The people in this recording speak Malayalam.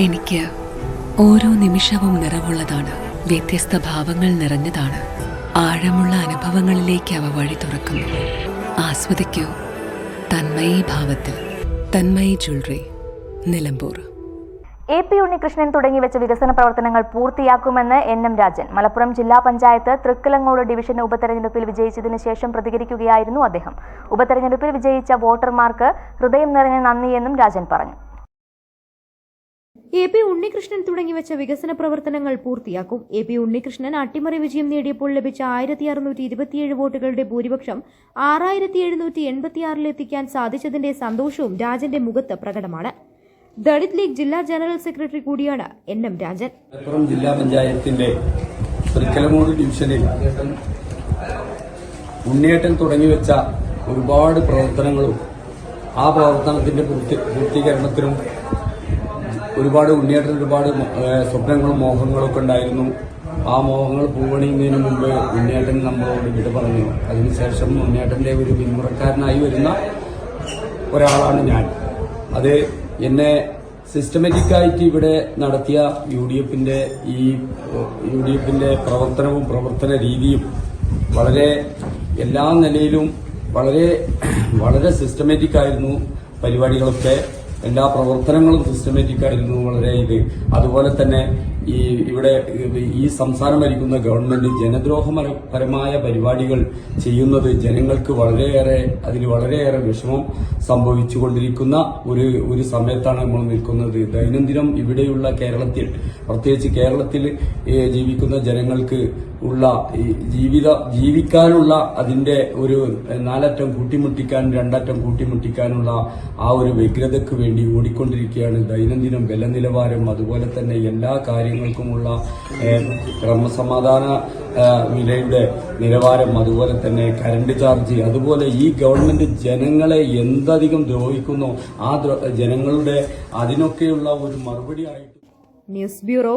എനിക്ക് ഓരോ നിമിഷവും നിറവുള്ളതാണ്. വ്യത്യസ്ത ഭാവങ്ങൾ നിറഞ്ഞതാണ്. ആഴമുള്ള അനുഭവങ്ങളിലേക്ക് അവ വഴി തുറക്കുന്നു. ആസ്വദിക്കൂ. തന്മയി ഭാവത്തിൽ. Tanmayi jewellery. Nilambur. A P Unnikrishnan തുടങ്ങി വെച്ച വികസന പ്രവർത്തനങ്ങൾ പൂർത്തിയാക്കുമെന്ന് എൻ എം രാജൻ. മലപ്പുറം ജില്ലാ പഞ്ചായത്ത് തൃക്കലങ്ങോട് ഡിവിഷൻ ഉപതെരഞ്ഞെടുപ്പിൽ വിജയിച്ചതിന് ശേഷം പ്രതികരിക്കുകയായിരുന്നു അദ്ദേഹം. ഉപതെരഞ്ഞെടുപ്പിൽ വിജയിച്ച വോട്ടർമാർക്ക് ഹൃദയം നിറഞ്ഞ നന്ദിയെന്നും രാജൻ പറഞ്ഞു. എ പി ഉണ്ണികൃഷ്ണൻ തുടങ്ങി വെച്ച വികസന പ്രവർത്തനങ്ങൾ പൂർത്തിയാക്കും. എ പി ഉണ്ണികൃഷ്ണൻ അട്ടിമറി വിജയം നേടിയപ്പോൾ ലഭിച്ച ആയിരത്തി അറുന്നൂറ്റി ഇരുപത്തിയേഴ് വോട്ടുകളുടെ ഭൂരിപക്ഷം ആറായിരത്തി എഴുന്നൂറ്റി എൺപത്തിയാറിലെത്തിക്കാൻ സാധിച്ചതിന്റെ സന്തോഷവും രാജന്റെ മുഖത്ത് പ്രകടമാണ്. ദളിത് ലീഗ് ജില്ലാ ജനറൽ സെക്രട്ടറി കൂടിയാണ് എൻ എം രാജൻ. ജില്ലാ പഞ്ചായത്തിന്റെ തൃക്കലമൂട് ഡിവിഷനിൽ ഉണ്ണിയേട്ടൻ തുടങ്ങിവെച്ച ഒരുപാട് പ്രവർത്തനങ്ങളും ആ പ്രവർത്തനത്തിന്റെ പൂർത്തി- പൂർത്തീകരണത്തിനും ഒരുപാട് ഉണ്ണിയേട്ടൻ ഒരുപാട് സ്വപ്നങ്ങളും മോഹങ്ങളും ഒക്കെ ഉണ്ടായിരുന്നു. ആ മോഹങ്ങൾ പൂവണിയുന്നതിന് മുമ്പ് ഉണ്ണിയേട്ടൻ നമ്മളോട് വിട പറഞ്ഞു. അതിനുശേഷം ഉണ്ണിയേട്ടന്റെ ഒരു പിന്മുറക്കാരനായി വരുന്ന ഒരാളാണ് ഞാൻ. അത് എന്നെ സിസ്റ്റമാറ്റിക്കായിട്ട് ഇവിടെ നടത്തിയ യു ഡി എഫിന്റെ ഈ യു ഡി എഫിന്റെ പ്രവർത്തനവും പ്രവർത്തന രീതിയും വളരെ എല്ലാ നിലയിലും വളരെ വളരെ സിസ്റ്റമാറ്റിക് ആയിരുന്നു പരിപാടികളൊക്കെ. എല്ലാ പ്രവർത്തനങ്ങളും സിസ്റ്റമാറ്റിക് ആയിരുന്നു വളരെ ഇത്. അതുപോലെ തന്നെ ഈ ഇവിടെ ഈ സംസ്ഥാനം ഭരിക്കുന്ന ഗവൺമെന്റ് ജനദ്രോഹപരമായ പരിപാടികൾ ചെയ്യുന്നത് ജനങ്ങൾക്ക് വളരെയേറെ അതിൽ വളരെയേറെ വിഷമം സംഭവിച്ചുകൊണ്ടിരിക്കുന്ന ഒരു ഒരു സമയത്താണ് നമ്മൾ നിൽക്കുന്നത്. ദൈനംദിനം ഇവിടെയുള്ള കേരളത്തിൽ പ്രത്യേകിച്ച് കേരളത്തിൽ ജീവിക്കുന്ന ജനങ്ങൾക്ക് ഉള്ള ജീവിത ജീവിക്കാനുള്ള അതിന്റെ ഒരു നാലറ്റം കൂട്ടിമുട്ടിക്കാൻ രണ്ടറ്റം കൂട്ടിമുട്ടിക്കാനുള്ള ആ ഒരു വ്യഗ്രതയ്ക്ക് വേണ്ടി ഓടിക്കൊണ്ടിരിക്കുകയാണ് ദൈനംദിനം വില നിലവാരം അതുപോലെ തന്നെ എല്ലാ കാര്യങ്ങൾക്കുമുള്ള ക്രമസമാധാന വിലയുടെ നിലവാരം. അതുപോലെ തന്നെ കറണ്ട് ചാർജ്. അതുപോലെ ഈ ഗവൺമെന്റ് ജനങ്ങളെ എന്തധികം ദ്രോഹിക്കുന്നു ആ ജനങ്ങളുടെ അതിനൊക്കെയുള്ള ഒരു മറുപടി ആയിട്ട് ന്യൂസ് ബ്യൂറോ